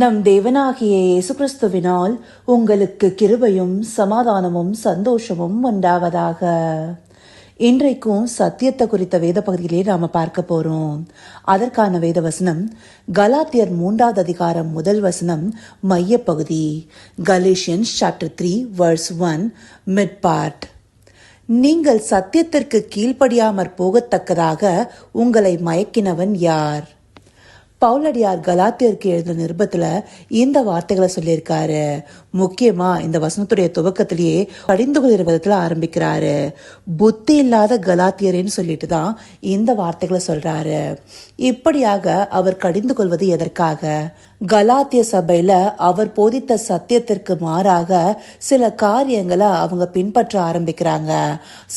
நம் தேவனாகிய இயேசு கிறிஸ்துவினால் உங்களுக்கு கிருபையும் சமாதானமும் சந்தோஷமும் உண்டாவதாக. இன்றைக்கும் சத்தியத்தை குறித்த வேத பகுதியிலே நாம பார்க்க போறோம். அதற்கான வேத வசனம் கலாத்தியர் மூன்றாவது அதிகாரம் முதல் வசனம் மையப்பகுதி. Galatians chapter three verse one mid part நீங்கள் சத்தியத்திற்கு கீழ்ப்படியாமற் போகத்தக்கதாக உங்களை மயக்கினவன் யார்? பவுலடியார் கலாத்தியருக்கு எழுதின நிருபத்துல இந்த வார்த்தைகளை சொல்லியிருக்காரு. முக்கியமா இந்த வசனத்துடைய துவக்கத்திலேயே கடிந்து கொள்கிற விதத்துல ஆரம்பிக்கிறாரு. புத்தி இல்லாத கலாத்தியரேன்னு சொல்லிட்டு தான் இந்த வார்த்தைகளை சொல்றாரு. இப்படியாக அவர் கடிந்து கொள்வது எதற்காக? கலாத்திய சபையில அவர் போதித்த சத்தியத்திற்கு மாறாக சில காரியங்களை அவங்க பின்பற்ற ஆரம்பிக்கிறாங்க.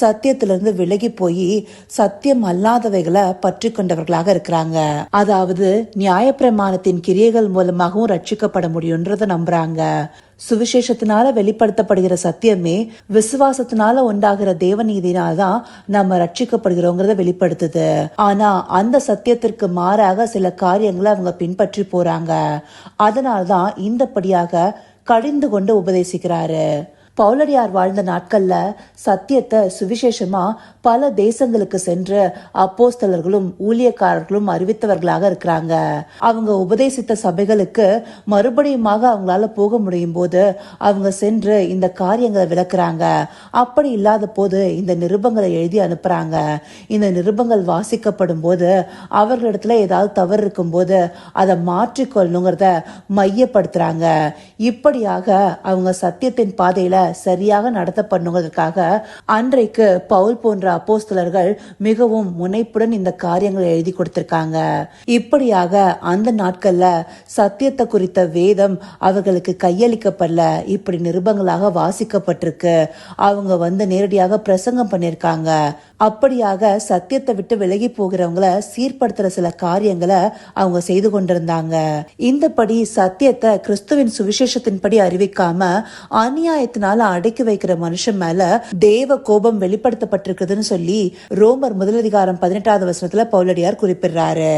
சத்தியத்திலிருந்து விலகி போய் சத்தியம் அல்லாதவைகளை பற்றி கொண்டவர்களாக இருக்கிறாங்க. அதாவது நியாயப்பிரமாணத்தின் கிரியைகள் மூலமாகவும் ரட்சிக்கப்பட முடியும்ன்றத நம்புறாங்க. சுவிசேஷத்தினால வெளிப்படுத்தப்படுகிற சத்தியமே விசுவாசத்தினால உண்டாகிற தேவநீதினால தான் நம்ம ரட்சிக்கப்படுகிறோங்கிறத வெளிப்படுத்துது. ஆனா அந்த சத்தியத்திற்கு மாறாக சில காரியங்களை அவங்க பின்பற்றி போறாங்க. அதனால்தான் இந்தபடியாக கடிந்து கொண்டு உபதேசிக்கிறாரு. பவுலடியார் வாழ்ந்த நாட்கள்ல சத்தியத்தை சுவிசேஷமா பல தேசங்களுக்கு சென்று அப்போஸ்தலர்களும் ஊழியக்காரர்களும் அறிவித்தவர்களாக இருக்கிறாங்க. அவங்க உபதேசித்த சபைகளுக்கு மறுபடியுமாக அவங்களால போக முடியும் போது அவங்க சென்று இந்த காரியங்களை விளக்குறாங்க. அப்படி இல்லாத போது இந்த நிருபங்களை எழுதி அனுப்புறாங்க. இந்த நிருபங்கள் வாசிக்கப்படும் போது அவர்களிடத்துல ஏதாவது தவறு இருக்கும் போது அதை மாற்றிக்கொள்ளணுங்கிறத மையப்படுத்துறாங்க. இப்படியாக அவங்க சத்தியத்தின் பாதையில சரியாக நடத்த பண்ணுவதற்காக அன்றைக்கு பவுல் போன்ற அப்போஸ்தலர்கள் மிகவும் முனைப்புடன் இந்த காரியங்களை எழுதி கொடுத்திருக்காங்க. இப்படியாக அந்த நாட்கள்ல சத்தியத்தை குறித்த வேதம் அவர்களுக்கு கையளிக்கப்படல. இப்படி நிருபங்களாக வாசிக்கப்பட்டிருக்கு. அவங்க வந்து நேரடியாக பிரசங்கம் பண்ணியிருக்காங்க. அப்படியாக சத்தியத்தை விட்டு விலகி போகிறவங்கள சீர்படுத்துற சில காரியங்களை அவங்க செய்து கொண்டிருந்தாங்க. இந்தபடி சத்தியத்தை கிறிஸ்துவின் சுவிசேஷத்தின்படி அறிவிக்காம அநியாயத்தினால அடக்கி வைக்கிற மனுஷன் மேல தேவ கோபம் வெளிப்படுத்தப்பட்டிருக்குதுன்னு சொல்லி ரோமர் முதலதிகாரம் பதினெட்டாவது வசனத்துல பவுலடியார் குறிப்பிடுறாரு.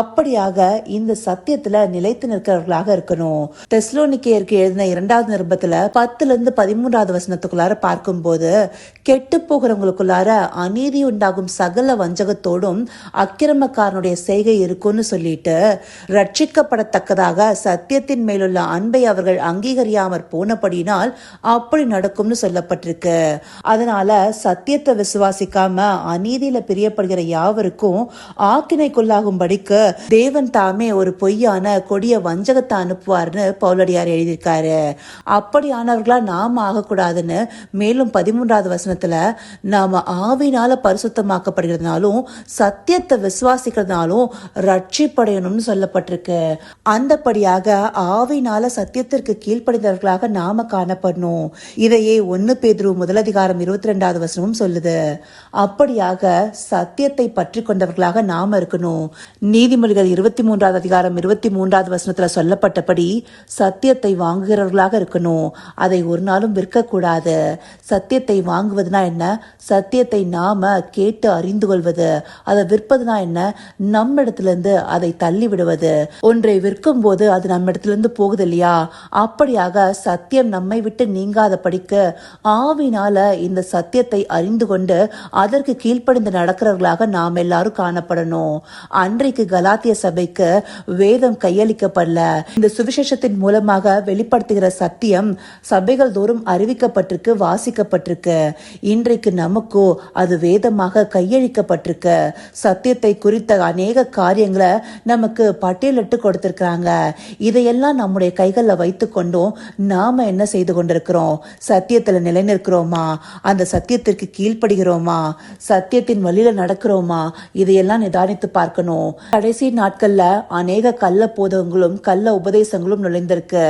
அப்படியாக இந்த சத்தியத்துல நிலைத்து நிற்கிறவர்களாக இருக்கணும். தெஸ்லோனிக்கேயருக்கு எழுதின இரண்டாவது நிருபத்துல பத்துல இருந்து பதிமூன்றாவது வசனத்துக்குள்ளார பார்க்கும்போது கெட்டு போகிறவங்களுக்குள்ளார அநீதி உண்டாகும் சகல வஞ்சகத்தோடும் அக்கிரமக்காரனுடைய செய்கை இருக்கும்னு சொல்லிட்டு ரட்சிக்கப்படத்தக்கதாக சத்தியத்தின் மேலுள்ள அன்பை அவர்கள் அங்கீகரியாமற் போனபடினால் அப்படி நடக்கும்னு சொல்லப்பட்டிருக்கு. அதனால சத்தியத்தை விசுவாசிக்காம அநீதியில பிரியப்படுகிற யாவருக்கும் ஆக்கினைக்குள்ளாகும்படிக்கு தேவன் தாமே ஒரு பொய்யான கொடிய வஞ்சகத்தை அனுப்புவார்னு பவுலடியார் எழுதியிருக்காரு. அப்படியானவர்களா நாம ஆகக்கூடாதுன்னு மேலும் பதிமூன்றாவது வசனத்துல நாம ஆவினால் பரிசுத்தமாக்கப்படுகிறதுனாலும் சத்தியத்தை விசுவாசிக்கிறதுனாலும் ரட்சிப்படையணும்னு சொல்லப்பட்டிருக்கு. அந்தபடியாக ஆவினால சத்தியத்திற்கு கீழ்ப்படைந்தவர்களாக நாம காணப்படணும். இதையே ஒன்னு பேதுரு முதலதிகாரம் இருபத்தி ரெண்டாவது வசனமும் சொல்லுது. அப்படியாக சத்தியத்தை பற்றி கொண்டவர்களாக நாம இருக்கணும். நீதிமொழிகள் இருபத்தி மூன்றாவது அதிகாரம் இருபத்தி மூன்றாவது வசனத்துல சொல்லப்பட்டபடி சத்தியத்தை வாங்குகிறவர்களாக இருக்கணும். அதை ஒரு நாளும் விற்கக்கூடாது. சத்தியத்தை வாங்குவதுனா என்ன? சத்தியத்தை நாம நாம் கேட்டு அறிந்து கொள்வது அதை விற்பதுனா என்ன? நம்ம இடத்துலேருந்து அதை தள்ளி விடுவது ஒன்றை விற்கும் போது அது நம்ம இடத்துலேருந்து போகுது இல்லையா அப்படியாக சத்தியம் நம்மை விட்டு நீங்காத படிக்க ஆவினால இந்த சத்தியத்தை அறிந்து கொண்டு அதற்கு கீழ்ப்படிந்து நடக்கிறவர்களாக நாம் எல்லாரும் காணப்படணும். அன்றைக்கு கலாத்திய சபைக்கு வேதம் கையளிக்கப்படல. இந்த சுவிசேஷத்தின் மூலமாக வெளிப்படுத்துகிற சத்தியம் சபைகள் தோறும் அறிவிக்கப்பட்டிருக்கு வாசிக்கப்பட்டிருக்கு. இன்றைக்கு நமக்கோ அது வேதமாக கையளிக்கப்பட்டிருக்க சத்தியத்தை குறித்த அநேக காரியங்களை நமக்கு பட்டியலிட்டு கொடுத்திருக்கிறாங்க. இதையெல்லாம் நம்முடைய கைகளில் வைத்து கொண்டும் நாம என்ன செய்து கொண்டிருக்கிறோம்? சத்தியத்தில் நிலைநிற்கிறோமா? அந்த சத்தியத்திற்கு கீழ்ப்படுகிறோமா? சத்தியத்தின் வழியில நடக்கிறோமா? இதையெல்லாம் நிதானித்து பார்க்கணும். கடைசி நாட்களில் அநேக கள்ள போதகங்களும் கள்ள உபதேசங்களும் நுழைந்திருக்கு.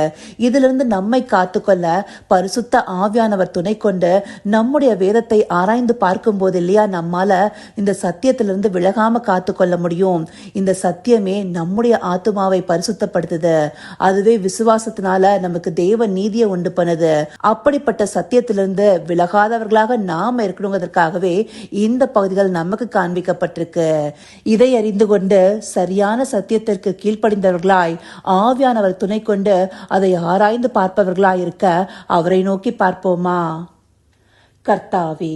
இதிலிருந்து நம்மை காத்துக்கொள்ள பரிசுத்த ஆவியானவர் துணை கொண்டு நம்முடைய வேதத்தை ஆராய்ந்து பார்க்கும் போதில் இல்லையா? நம்மால இந்த சத்தியத்திலிருந்து விலகாம காத்துக்கொள்ள முடியும். இந்த சத்தியமே நம்முடைய ஆத்துமாவை பரிசுத்தப்படுத்துது. அதுவே விசுவாசத்தினால நமக்கு தேவ நீதியை உண்டு பண்ணுது. அப்படிப்பட்ட சத்தியத்திலிருந்து விலகாதவர்களாக நாம் இருக்கணுங்கிறதுக்காகவே இந்த பகுதிகள் நமக்கு காண்பிக்கப்பட்டிருக்கு. இதை அறிந்து கொண்டு சரியான சத்தியத்திற்கு கீழ்ப்படிந்தவர்களாய் ஆவியானவர் துணை கொண்டு அதை ஆராய்ந்து பார்ப்பவர்களாய் இருக்க அவரை நோக்கி பார்ப்போமா? கர்த்தாவே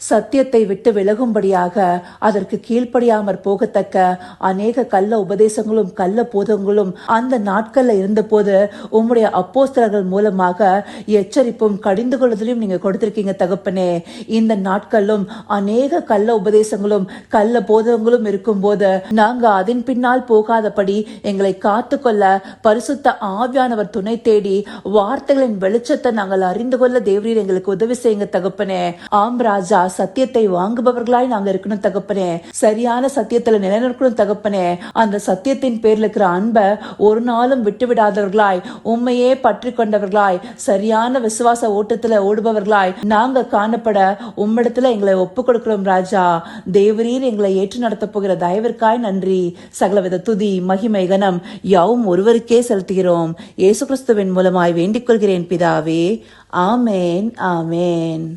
சத்தியத்தை விட்டு விலகும்படியாக அதற்கு கீழ்ப்படியாமற் போகத்தக்க அநேக கள்ள உபதேசங்களும் கள்ள போதங்களும் அந்த நாட்கள்ல இருந்தபோது உம்முடைய அப்போஸ்தலர்கள் மூலமாக எச்சரிப்பும் கடிந்து கொள்ளுதலையும் நீங்க கொடுத்திருக்கீங்க தகப்பனே. இந்த நாட்களும் அநேக கள்ள உபதேசங்களும் கள்ள போதங்களும் இருக்கும்போது நாங்க அதன் பின்னால் போகாதபடி எங்களை காத்துக்கொள்ள பரிசுத்த ஆவியானவர் துணை தேடி வார்த்தைகளின் வெளிச்சத்தை நாங்கள் அறிந்து கொள்ள தேவரீர் எங்களுக்கு உதவி செய்யுங்க தகப்பனே. ஆம் ராஜா சத்தியத்தை வாங்குபவர்களாய் நாங்க இருக்கணும் தகப்பனே. சரியான சத்தியத்துல நிலைநிற்கணும் தகப்பனே. அந்த சத்தியத்தின் பேர்ல இருக்கிற அன்பை ஒரு நாளும் விட்டு விடாதவர்களாய் உண்மையே பற்றி கொண்டவர்களாய் சரியான விசுவாச ஓட்டத்துல ஓடுபவர்களாய் நாங்க காணப்பட உம்மிடத்துல எங்களை ஒப்பு கொடுக்கிறோம் ராஜா. தேவரீர் எங்களை ஏற்று நடத்த போகிற தயவிற்காய் நன்றி. சகலவித துதி மகிமை கனம் யாவும் ஒருவருக்கே செலுத்துகிறோம். இயேசு கிறிஸ்துவின் மூலமாய் வேண்டிக் கொள்கிறேன் பிதாவே. ஆமேன் ஆமேன்.